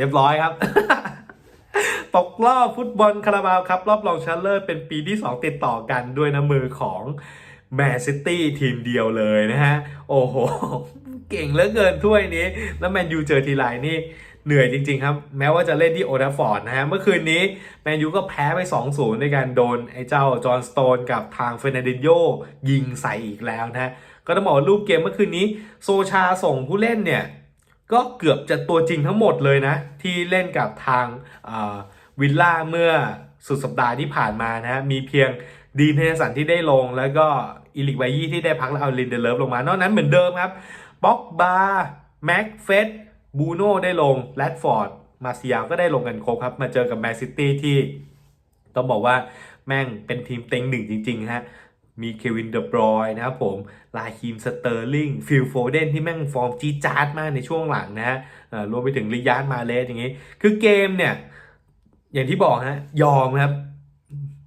เรียบร้อยครับ ตกรอบฟุตบอลคาราบาวครับรอบรองชนะเลิศเป็นปีที่ 2 ติดต่อกันด้วยน้ำมือของแมนซิตี้ทีมเดียวเลยนะฮะ โอ้โห เก่งเหลือเกินถ้วยนี้ แล้วแมนยูเจอทีไรนี่เหนื่อยจริงๆครับ แม้ว่าจะเล่นที่โอ a ฟฟอร์ดนะฮะ เมื่อคืนนี้แมนยูก็แพ้ไป 2-0ด้วยการโดนไอ้เจ้าจอห์นสโตนกับทางเฟรนันดินโยยิงใส่อีกแล้วนะฮะก็ต้องบอกว่ารูปเกมเมื่อคืนนี้ โซชาส่งผู้เล่นเนี่ย ก็เกือบจะตัวจริงทั้งหมดเลยนะ ที่เล่นกับทางวิลล่าเมื่อสุดสัปดาห์ที่ผ่านมานะฮะมีเพียงดีนเทสันที่ได้ลง แล้วก็อิลิกไบยี่ที่ได้พักแล้วเอาลินเดเลฟลงมานอกนั้นเหมือนเดิมครับบ็อกบาแม็กเฟสบูโน่ได้ลงแรดฟอร์ดมาเซียก็ได้ลงกันครบครับ มาเจอกับแมนซิตี้ที่ ต้องบอกว่าแม่งเป็นทีมเต็งหนึ่งจริง ๆ ฮะ มีเควินเดบรอยนะครับผม ลาคิมสเตอร์ลิงฟิลโฟเดนที่แม่งฟอร์มจีจาดมากในช่วงหลังนะฮะรวมไปถึงลิยาร์ดมาเลสอย่างงี้ คือเกมเนี่ย อย่างที่บอกฮะยอมครับ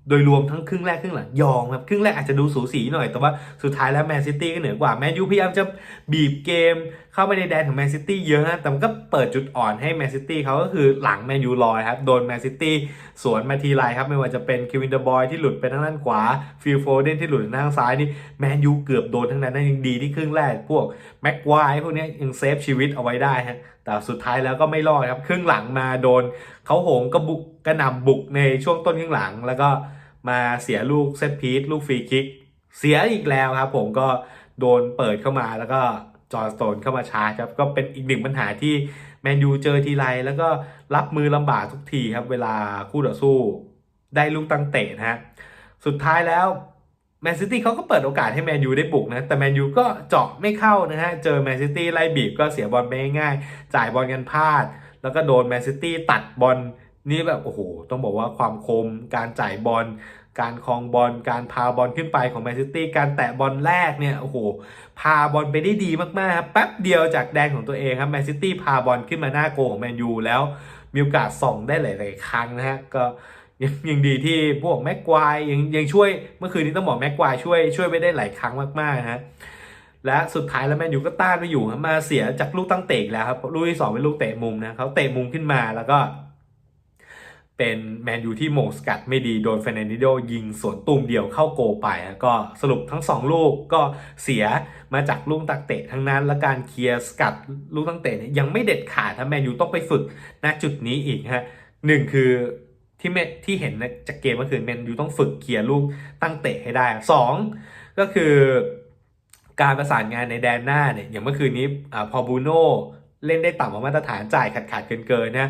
โดยรวมทั้งครึ่งแรกครึ่งหลังยอมครับครึ่งแรกอาจจะดูสูสีหน่อย แต่ว่าสุดท้ายแล้วแมนซิตี้ก็เหนือกว่าแมนยูพยายามจะบีบเกม เข้าไปในแดนของแมนซิตี้เยอะนะแต่มันก็เปิดจุดอ่อนให้แมนซิตี้เขาก็คือหลังแมนยูลอยครับโดนแมนซิตี้สวนมาทีไรครับไม่ว่าจะเป็นเควินเดอร์บอยที่หลุดไปทางด้านขวาฟิลโฟเดนที่หลุดทางด้านซ้ายนี่แมนยูเกือบโดนทั้งนั้นนะยังดีที่ครึ่งแรกพวกแม็กควายพวกนี้ยยังเซฟชีวิตเอาไว้ได้ฮะ แต่สุดท้ายแล้วก็ไม่รอดครับครึ่งหลังมาโดนเขาโหงกระบุกกระหน่ำบุกในช่วงต้นครึ่งหลัง แล้วก็มาเสียลูกเซตพีทลูกฟรีคิก เสียอีกแล้วครับ ผมก็โดนเปิดเข้ามาแล้วก็จอร์สโตนเข้ามาชาร์จครับก็เป็นอีกหนึ่งปัญหาที่แมนยูเจอทีไรแล้วก็รับมือลำบากทุกทีครับ เวลาคู่ต่อสู้ได้ลูกตั้งเตะนะฮะสุดท้ายแล้ว แมนซิตี้เขาก็เปิดโอกาสให้แมนยูได้บุกนะ แต่แมนยูก็เจาะไม่เข้านะฮะ เจอแมนซิตี้ไล่บีบก็เสียบอลไปง่ายจ่ายบอลกันพลาด แล้วก็โดนแมนซิตี้ตัดบอลนี่แบบโอ้โห ต้องบอกว่าความคม การจ่ายบอล การคลองบอล การพาบอลขึ้นไปของแมนซิตี้ การแตะบอลแรกเนี่ยโอ้โห พาบอลไปได้ดีมากๆครับ แป๊บเดียวจากแดนของตัวเองครับแมนซิตี้พาบอลขึ้นมาหน้าโกของแมนยูแล้วมีโอกาสส่องได้หลาย ๆ ครั้งนะฮะ ก็ ยังยังดีที่พวกแม็กควายยังยังช่วยเมื่อคืนนี้ต้องบอกแม็กควายช่วยช่วยไปได้หลายครั้งมากๆฮะและสุดท้ายแล้วแมนยูก็ต้านไม่อยู่มาเสียจากลูกตั้งเตะอีกแล้วครับลูกที่สองเป็นลูกเตะมุมนะเขาเตะมุมขึ้นมาแล้วก็ เป็นแมนยูที่โมงสกัดไม่ดีโดนเฟรนันดิโดยิงสวนตูมเดียวเข้าโกไปก็สรุปทั้ง 2 ลูกก็เสียมาจากลูกตักเตะทั้งนั้น และการเคลียร์สกัดลูกตั้งเตะยังไม่เด็ดขาดถ้าแมนยูต้องไปฝึกณจุดนี้อีกฮะหนึ่งคือ ที่เมที่เห็นจากเกมก็คือแมนยูต้องฝึกเคลียร์ลูกตั้งเตะให้ได้สองก็คือการประสานงานในแดนหน้าเนี่ยอย่างเมื่อคืนนี้อพอบูโน่เล่นได้ต่ำกว่ามาตรฐานจ่ายขาดขาดเกินเกินๆนะ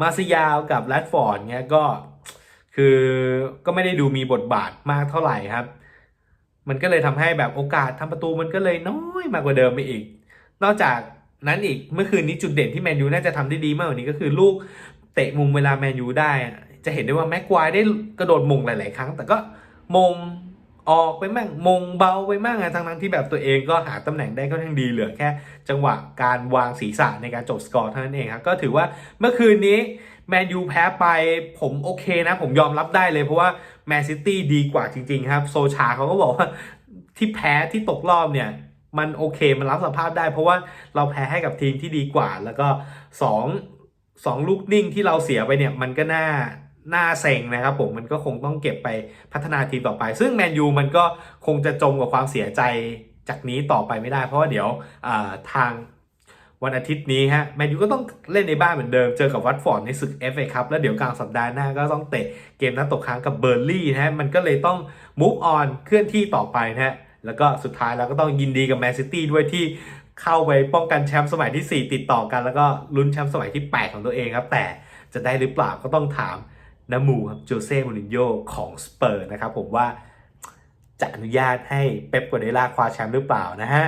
มาซิยาวกับแรดฟอร์ดเงี้ยก็คือก็ไม่ได้ดูมีบทบาทมากเท่าไหร่ครับ มันก็เลยทำให้แบบโอกาสทำประตูมันก็เลยน้อยมากกว่าเดิมไปอีก นอกจากนั้นอีกเมื่อคืนนี้จุดเด่นที่แมนยูน่าจะทำได้ดีมากกว่านี้ก็คือลูก เตะมุมเวลาแมนยูได้ จะเห็นได้ว่าแม็กควายได้กระโดดมงหลาย ๆ ครั้ง แต่ก็มงออกไปมั่งมงเบาไปมั่งอะทั้งนั้นที่แบบตัวเองก็หาตำแหน่งได้ก็ทั้งดีเหลือแค่ จังหวะการวางศีรษะในการจบสกอร์เท่านั้นเองครับก็ถือว่าเมื่อคืนนี้แมนยูแพ้ไปผมโอเคนะ ผมยอมรับได้เลยเพราะว่าแมนซิตี้ดีกว่าจริง ๆ ครับ โซชาเขาก็บอกว่าที่แพ้ที่ตกรอบเนี่ยมันโอเคมันรับสภาพได้ เพราะว่าเราแพ้ให้กับทีมที่ดีกว่าแล้วก็สอง สองลูกนิ่งที่เราเสียไปเนี่ยมันก็น่าน่าเซ็งนะครับผมมันก็คงต้องเก็บไปพัฒนาทีมต่อไป ซึ่งแมนยูมันก็คงจะจมกับความเสียใจจากนี้ต่อไปไม่ได้ เพราะว่าเดี๋ยวาทางวันอาทิตย์นี้ฮะแมนยูก็ต้องเล่นในบ้านเหมือนเดิมเจอกับวัตฟอร์ดในศึก FA ครับแล้วเดี๋ยวกลางสัปดาห์หน้าก็ต้องเตะเกมนัดตกค้างกับเบอร์ลี่นะฮะมันก็เลยต้อง move on เคลื่อนที่ต่อไปนะฮะแล้วก็สุดท้ายแล้วก็ต้องยินดีกับแมนซิตี้ด้วยที่ เข้าไปป้องกันแชมป์สมัยที่ 4 ติดต่อกัน แล้วก็ลุ้นแชมป์สมัยที่ 8 ของตัวเองครับ แต่จะได้หรือเปล่าก็ต้องถามนามูครับโจเซ่มูรินโญ่ของสเปอร์นะครับผมว่าจะอนุญาตให้เป๊ปกัวเดล่าคว้าแชมป์หรือเปล่านะฮะ